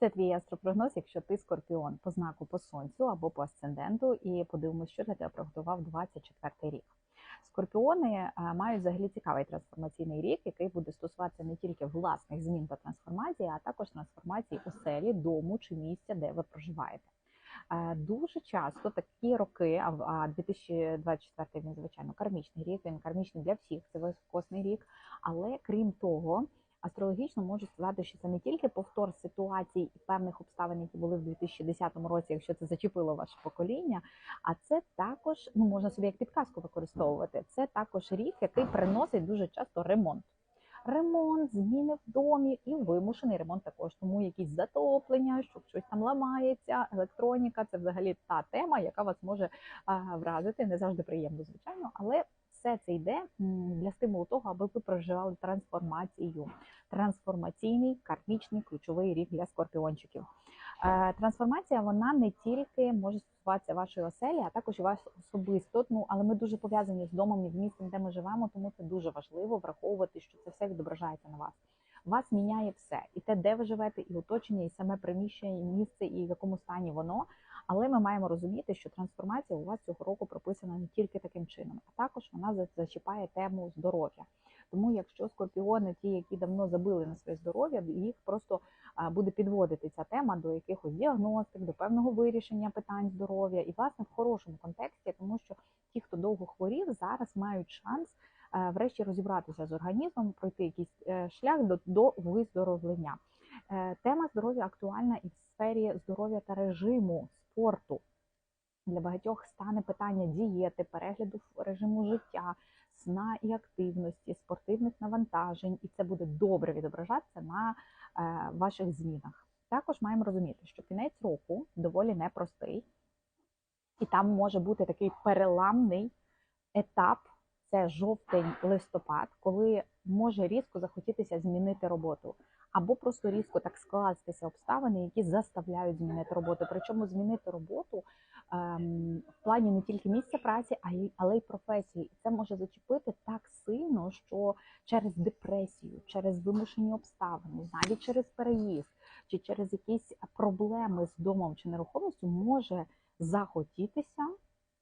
Це твій астропрогноз, якщо ти скорпіон по знаку по сонцю або по асценденту, і подивимося, що для тебе приготував 24 рік. Скорпіони е, мають взагалі цікавий трансформаційний рік, який буде стосуватися не тільки власних змін та трансформації, а також трансформації оселі, дому чи місця, де ви проживаєте. Е, Дуже часто такі роки, а в- а 2024 він звичайно кармічний рік. Він кармічний для всіх, це високосний рік. Але крім того, астрологічно можу сказати, що це не тільки повтор ситуацій і певних обставин, які були в 2010 році, якщо це зачепило ваше покоління. А це також ну можна собі як підказку використовувати. Це також рік, який приносить дуже часто ремонт. Ремонт, зміни в домі і вимушений ремонт також. Тому якісь затоплення, що щось там ламається, електроніка це взагалі та тема, яка вас може вразити. Не завжди приємно, звичайно, але все це йде для стимулу того, аби ви проживали трансформацію. Трансформаційний кармічний ключовий рік для скорпіончиків. Е, Трансформація вона не тільки може стосуватися вашої оселі, а також і вас особисто. Ну але ми дуже пов'язані з домом і з містом, де ми живемо, тому це дуже важливо враховувати, що це все відображається на вас. Вас міняє все, і те, де ви живете, і оточення, і саме приміщення, і місце, і в якому стані воно. Але ми маємо розуміти, що трансформація у вас цього року прописана не тільки таким чином, а також вона за- зачіпає тему здоров'я. Тому, якщо скорпіони, ті, які давно забили на своє здоров'я, їх просто буде підводити ця тема до якихось діагностик, до певного вирішення питань здоров'я, і власне в хорошому контексті, тому що ті, хто довго хворів, зараз мають шанс врешті розібратися з організмом, пройти якийсь е, шлях до, до виздоровлення. Е, Тема здоров'я актуальна і в сфері здоров'я та режиму спорту. Для багатьох стане питання дієти, перегляду режиму життя, сна і активності, спортивних навантажень, і це буде добре відображатися на е, ваших змінах. Також маємо розуміти, що кінець року доволі непростий, і там може бути такий переламний етап. Це жовтень-листопад, коли може різко захотітися змінити роботу, або просто різко так скластися обставини, які заставляють змінити роботу. Причому змінити роботу ем, в плані не тільки місця праці, а й але й професії. І це може зачепити так сильно, що через депресію, через вимушені обставини, навіть через переїзд чи через якісь проблеми з домом чи нерухомістю може захотітися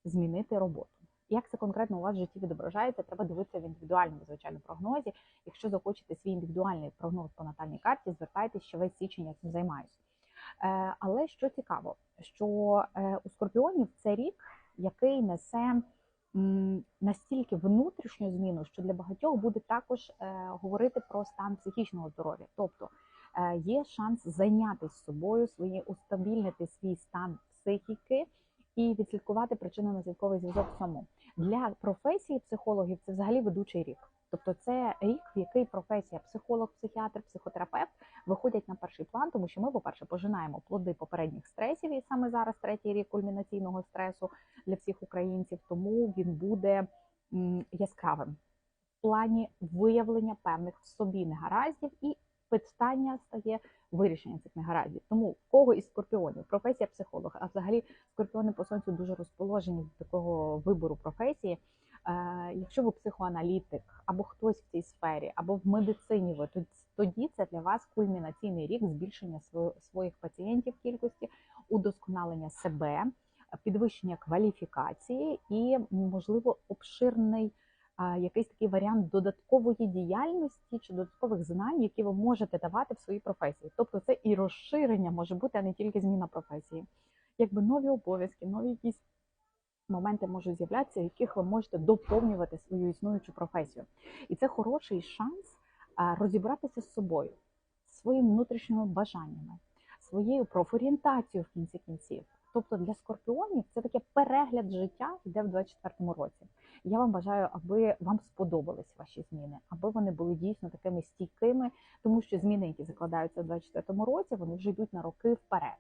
змінити роботу. Як це конкретно у вас в житті відображається, треба дивитися в індивідуальному звичайно прогнозі. Якщо захочете свій індивідуальний прогноз по натальній карті, звертайтеся ще весь січень, я цим займаюся. Е, але що цікаво, що е, у скорпіонів це рік, який несе настільки внутрішню зміну, що для багатьох буде також е, говорити про стан психічного здоров'я. Тобто є шанс зайнятися собою, свої устабільнити свій стан психіки і відслідкувати причинно-наслідковий зв'язок в цьому. Для професії психологів це взагалі ведучий рік. Тобто це рік, в який професія психолог, психіатр, психотерапевт виходять на перший план, тому що ми, по-перше, пожинаємо плоди попередніх стресів, і саме зараз третій рік кульмінаційного стресу для всіх українців, тому він буде яскравим в плані виявлення певних в собі негараздів і питання стає вирішення цих негараздів. Тому в кого із скорпіонів професія психолог, а взагалі скорпіони по сонцю дуже розположені до такого вибору професії. Е, Якщо ви психоаналітик або хтось в цій сфері, або в медицині, ви тоді це для вас кульмінаційний рік збільшення своїх пацієнтів кількості, удосконалення себе, підвищення кваліфікації і, можливо, обширний якийсь такий варіант додаткової діяльності чи додаткових знань, які ви можете давати в своїй професії. Тобто це і розширення може бути, а не тільки зміна професії. Якби нові обов'язки, нові якісь моменти можуть з'являтися, в яких ви можете доповнювати свою існуючу професію. І це хороший шанс розібратися з собою, своїми внутрішніми бажаннями, своєю профорієнтацією в кінці кінців. Тобто для скорпіонів це таке перегляд життя йде в 24-му році. Я вам бажаю, аби вам сподобались ваші зміни, аби вони були дійсно такими стійкими, тому що зміни, які закладаються в 24-му році, вони вже йдуть на роки вперед.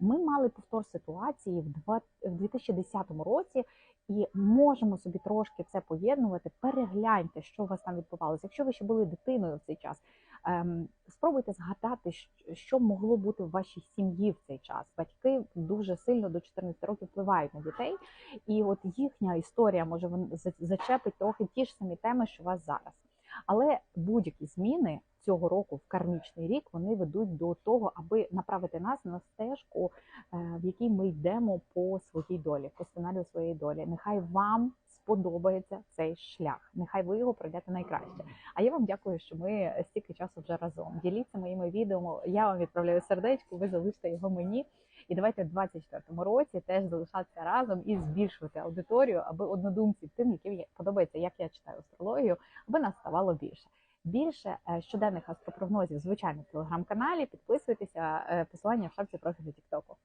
Ми мали повтор ситуації в два- в 2010 році і можемо собі трошки це поєднувати. Перегляньте, що у вас там відбувалося. Якщо ви ще були дитиною в цей час, ем, спробуйте згадати, що могло бути в вашій сім'ї в цей час. Батьки дуже сильно до 14 років впливають на дітей, і от їхня історія може зачепить трохи ті ж самі теми, що у вас зараз. Але будь-які зміни цього року в кармічний рік вони ведуть до того, аби направити нас на стежку, е, в якій ми йдемо по своїй долі, по сценарію своєї долі. Нехай вам сподобається цей шлях. Нехай ви його пройдете найкраще. А я вам дякую, що ми стільки часу вже разом. Діліться моїми відео. Я вам відправляю сердечко, ви залиште його мені. І давайте в 24-му році теж залишатися разом і збільшувати аудиторію, аби однодумців тим, яким подобається, як я читаю астрологію, аби нас ставало більше. Більше е, щоденних астропрогнозів, в телеграм-каналі. Підписуйтеся, е, посилання в шапці профілю Тіктоку.